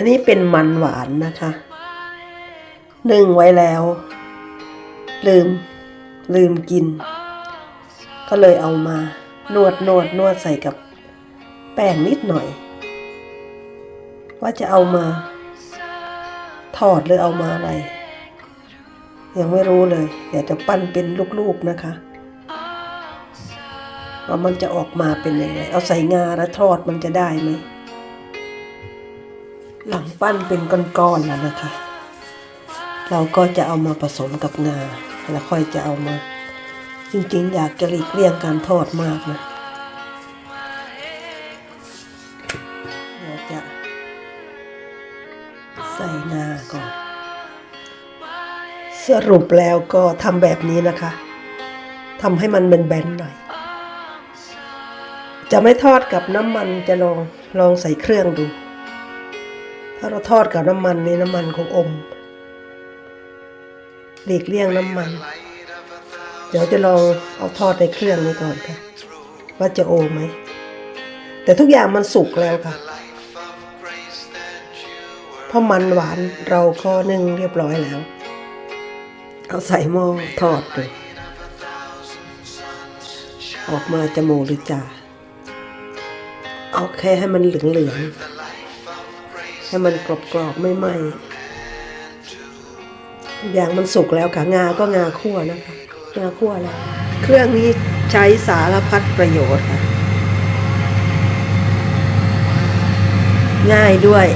อันนี้เป็นมันหวานนะคะนึ่งไว้แล้ว ลืม ลืมกิน ก็เลยเอามานวดนวดนวดใส่กับแป้งนิดหน่อย ว่าจะเอามาทอดหรือเอามาอะไร ยังไม่รู้เลย เดี๋ยวจะปั้นเป็นลูกๆนะคะว่ามันจะออกมาเป็นยังไง เอาใส่งาแล้วทอดมันจะได้ไหม หลังปั้นเป็นก้อนๆแล้วนะคะ เราก็จะเอามาผสมกับงา แล้วค่อยจะเอามา จริงๆ อยากจะหลีกเลี่ยงการทอดมากนะเดี๋ยวจะใส่งาก่อน สรุปแล้วก็ทำแบบนี้นะคะทำให้มันเป็นแบนๆหน่อย จะไม่ทอดกับน้ำมันจะลองลองใส่เครื่องดู ถ้าเราทอดกับน้ำมันนี่น้ำมันคงอมหลีกเลี่ยงน้ำมัน เดี๋ยวจะลองเอาทอดในเครื่องนี้ก่อนค่ะ ว่าจะโอไหม แต่ทุกอย่างมันสุกแล้วค่ะเพราะมันหวานเราก็นึ่งเรียบร้อยแล้ว เอาใส่หม้อทอดเลยออกมาจะโมหรือจ่าเอาแค่ให้มันเหลืองๆ ให้มันกรอบๆไม่ไหม้อย่างมันสุกแล้วค่ะงาก็งาคั่วนะคะงาคั่วแล้ว เครื่องนี้ใช้สารพัดประโยชน์ค่ะ ง่ายด้วย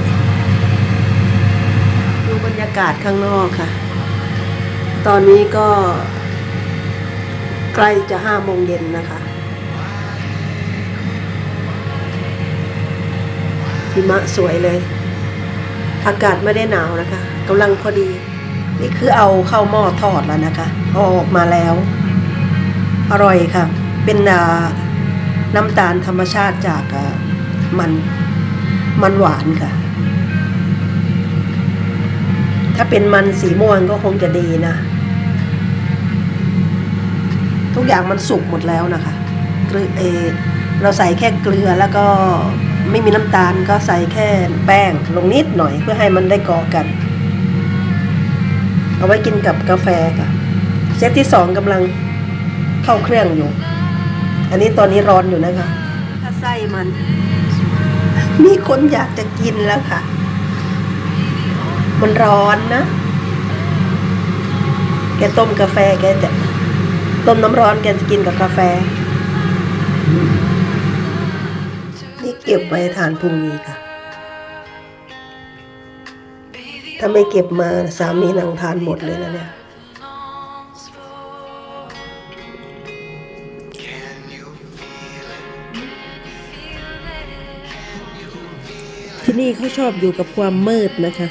ดูบรรยากาศข้างนอกค่ะ ตอนนี้ก็ ใกล้จะห้าโมงเย็นนะคะหิมะสวยเลย อากาศไม่ได้หนาวนะคะกำลังพอดี นี่คือเอาเข้าหม้อทอดแล้วนะคะเอาออกมาแล้ว อร่อยค่ะ เป็นน้ำตาลธรรมชาติจากมันมันหวานค่ะ ถ้าเป็นมันสีม่วงก็คงจะดีนะ ทุกอย่างมันสุกหมดแล้วนะคะเกลือเราใส่แค่เกลือแล้วก็ ไม่มีน้ำตาลก็ใส่แค่แป้งลงนิดหน่อยเพื่อให้มันได้เกาะกัน เอาไว้กินกับกาแฟค่ะ เซตที่สองกำลังเข้าเครื่องอยู่ อันนี้ตอนนี้ร้อนอยู่นะคะถ้าไส้มัน มีคนอยากจะกินแล้วค่ะ มันร้อนนะ แกต้มกาแฟแกจะต้มน้ำร้อนแกจะกินกับกาแฟนี่ เก็บไว้ทานพรุ่งนี้ค่ะ ถ้าไม่เก็บมาสามีนางทานหมดเลยนะเนี่ยที่นี่เขาชอบอยู่กับความมืดนะคะ